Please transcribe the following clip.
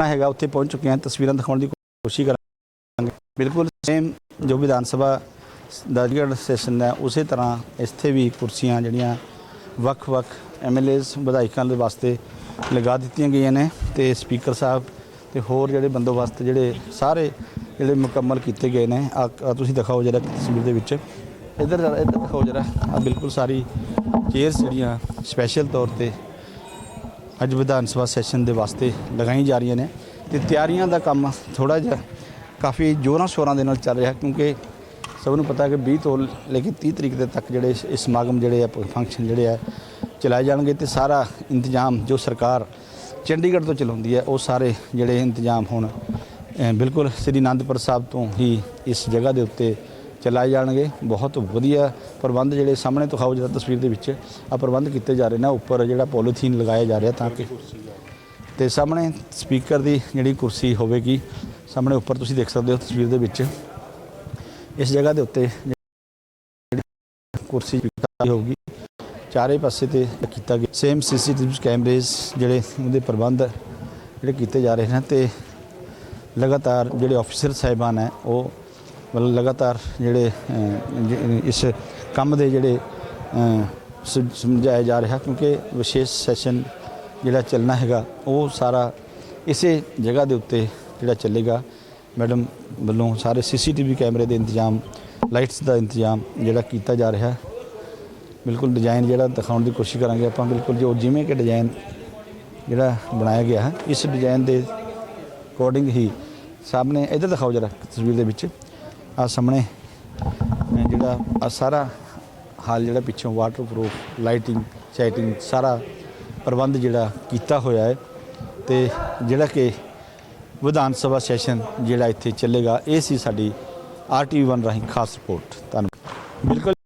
ਹੈਗਾ, ਉੱਥੇ ਪਹੁੰਚ ਚੁੱਕੇ ਹਾਂ, ਤਸਵੀਰਾਂ ਦਿਖਾਉਣ ਦੀ ਕੋਸ਼ਿਸ਼ ਕਰਾਂਗੇ। ਬਿਲਕੁਲ ਸੇਮ ਜੋ ਵਿਧਾਨ ਸਭਾ ਦਾ ਜਿਹੜਾ ਸੈਸ਼ਨ ਹੈ, ਉਸੇ ਤਰ੍ਹਾਂ ਇੱਥੇ ਵੀ ਕੁਰਸੀਆਂ ਜਿਹੜੀਆਂ ਵੱਖ-ਵੱਖ ਐਮਐਲਏਸ ਵਿਧਾਇਕਾਂ ਦੇ ਵਾਸਤੇ ਲਗਾ ਦਿੱਤੀਆਂ ਗਈਆਂ ਨੇ ਤੇ ਸਪੀਕਰ ਸਾਹਿਬ ਤੇ ਹੋਰ ਜਿਹੜੇ ਬੰਦੋਬਸਤ ਜਿਹੜੇ ਸਾਰੇ ਜਿਹੜੇ ਮੁਕੰਮਲ ਕੀਤੇ ਗਏ ਨੇ, ਆ ਤੁਸੀਂ ਦਿਖਾਓ ਜਰਾ ਤਸਵੀਰ ਦੇ ਵਿੱਚ। ਇੱਧਰ ਇੱਧਰ ਦਿਖਾਓ ਜਰਾ, ਆ ਬਿਲਕੁਲ ਸਾਰੀ ਚੇਅਰਸ ਜਿਹੜੀਆਂ ਸਪੈਸ਼ਲ ਤੌਰ ਤੇ ਅੱਜ ਵਿਧਾਨ ਸਭਾ ਸੈਸ਼ਨ ਦੇ ਵਾਸਤੇ ਲਗਾਈ ਜਾ ਰਹੀਆਂ ਨੇ ਤੇ ਤਿਆਰੀਆਂ ਦਾ ਕੰਮ ਥੋੜਾ ਜਿਹਾ ਕਾਫੀ ਜੋਰਾਂ ਸ਼ੋਰਾਂ ਦੇ ਨਾਲ ਚੱਲ ਰਿਹਾ ਕਿਉਂਕਿ ਸਭ ਨੂੰ ਪਤਾ ਕਿ 20 ਤੋਂ ਲੈ ਕੇ 30 ਤਰੀਕ ਦੇ ਤੱਕ ਜਿਹੜੇ ਇਸ- ਇਹ ਸਮਾਗਮ ਜਿਹੜੇ ਆ ਫੰਕਸ਼ਨ ਜਿਹੜੇ ਆ, ਚਲਾਏ ਜਾਣਗੇ ਤੇ ਸਾਰਾ ਇੰਤਜ਼ਾਮ ਜੋ ਸਰਕਾਰ ਚੰਡੀਗੜ੍ਹ ਤੋਂ ਚਲਾਉਂਦੀ ਹੈ, ਉਹ ਸਾਰੇ ਜਿਹੜੇ ਇੰਤਜ਼ਾਮ ਹੁਣ ਬਿਲਕੁਲ ਸ੍ਰੀ ਅਨੰਦਪੁਰ ਸਾਹਿਬ ਤੋਂ ਹੀ ਇਸ ਜਗ੍ਹਾ ਦੇ ਉੱਤੇ ਚਲਾਏ ਜਾਣਗੇ। ਬਹੁਤ ਵਧੀਆ ਪ੍ਰਬੰਧ ਜਿਹੜੇ ਸਾਹਮਣੇ ਤੋਂ ਖਾਓ ਜਿਹੜਾ ਤਸਵੀਰ ਦੇ ਵਿੱਚ ਆ ਪ੍ਰਬੰਧ ਕੀਤੇ ਜਾ ਰਹੇ ਨੇ। ਉੱਪਰ ਜਿਹੜਾ ਪੋਲੀਥੀਨ ਲਗਾਇਆ ਜਾ ਰਿਹਾ ਤਾਂ ਕਿ ਤੇ ਸਾਹਮਣੇ ਸਪੀਕਰ ਦੀ ਜਿਹੜੀ ਕੁਰਸੀ ਹੋਵੇਗੀ, ਸਾਹਮਣੇ ਉੱਪਰ ਤੁਸੀਂ ਦੇਖ ਸਕਦੇ ਹੋ ਤਸਵੀਰ ਦੇ ਵਿੱਚ। ਇਸ ਜਗ੍ਹਾ ਦੇ ਉੱਤੇ ਕੁਰਸੀ ਕੀਤੀ ਹੋਊਗੀ ਚਾਰੇ ਪਾਸੇ ਤੇ ਕੀਤਾ ਗਿਆ। ਸੇਮ ਸੀਸੀਟੀਵੀ ਕੈਮਰੇਜ਼ ਜਿਹੜੇ ਉਹਦੇ ਪ੍ਰਬੰਧ ਜਿਹੜੇ ਕੀਤੇ ਜਾ ਰਹੇ ਨੇ ਤੇ ਲਗਾਤਾਰ ਜਿਹੜੇ ਆਫੀਸਰ ਸਾਹਿਬਾਨ ਹੈ, ਉਹ ਮਤਲਬ ਲਗਾਤਾਰ ਜਿਹੜੇ ਇਸ ਕੰਮ ਦੇ ਜਿਹੜੇ ਸਮਝਾਇਆ ਜਾ ਰਿਹਾ ਕਿਉਂਕਿ ਵਿਸ਼ੇਸ਼ ਸੈਸ਼ਨ ਜਿਹੜਾ ਚੱਲਣਾ ਹੈਗਾ, ਉਹ ਸਾਰਾ ਇਸੇ ਜਗ੍ਹਾ ਦੇ ਉੱਤੇ ਜਿਹੜਾ ਚੱਲੇਗਾ। ਮੈਡਮ ਵੱਲੋਂ ਸਾਰੇ ਸੀਸੀਟੀਵੀ ਕੈਮਰੇ ਦੇ ਇੰਤਜ਼ਾਮ, ਲਾਈਟਸ ਦਾ ਇੰਤਜ਼ਾਮ ਜਿਹੜਾ ਕੀਤਾ ਜਾ ਰਿਹਾ। ਬਿਲਕੁਲ ਡਿਜ਼ਾਈਨ ਜਿਹੜਾ ਦਿਖਾਉਣ ਦੀ ਕੋਸ਼ਿਸ਼ ਕਰਾਂਗੇ ਆਪਾਂ, ਬਿਲਕੁਲ ਜੋ ਜਿਵੇਂ ਕਿ ਡਿਜ਼ਾਈਨ ਜਿਹੜਾ ਬਣਾਇਆ ਗਿਆ ਹੈ, ਇਸ ਡਿਜ਼ਾਈਨ ਦੇ ਅਕੋਰਡਿੰਗ ਹੀ ਸਾਹਮਣੇ ਇੱਧਰ ਦਿਖਾਓ ਜਰਾ ਤਸਵੀਰ ਦੇ ਵਿੱਚ। ਆ ਸਾਹਮਣੇ ਜਿਹੜਾ ਆ ਸਾਰਾ ਹਾਲ ਜਿਹੜਾ ਪਿੱਛੋਂ ਵਾਟਰਪ੍ਰੂਫ ਲਾਈਟਿੰਗ ਚੈਟਿੰਗ ਸਾਰਾ ਪ੍ਰਬੰਧ ਜਿਹੜਾ ਕੀਤਾ ਹੋਇਆ ਹੈ ਤੇ ਜਿਹੜਾ ਕਿ ਵਿਧਾਨ ਸਭਾ ਸੈਸ਼ਨ ਜਿਹੜਾ ਇੱਥੇ ਚੱਲੇਗਾ, ਇਹ ਸੀ ਸਾਡੀ ਆਰਟੀਵੀ 1 ਰਾਹੀਂ ਖਾਸ ਰਿਪੋਰਟ ਧੰਨਵਾਦ। ਬਿਲਕੁਲ।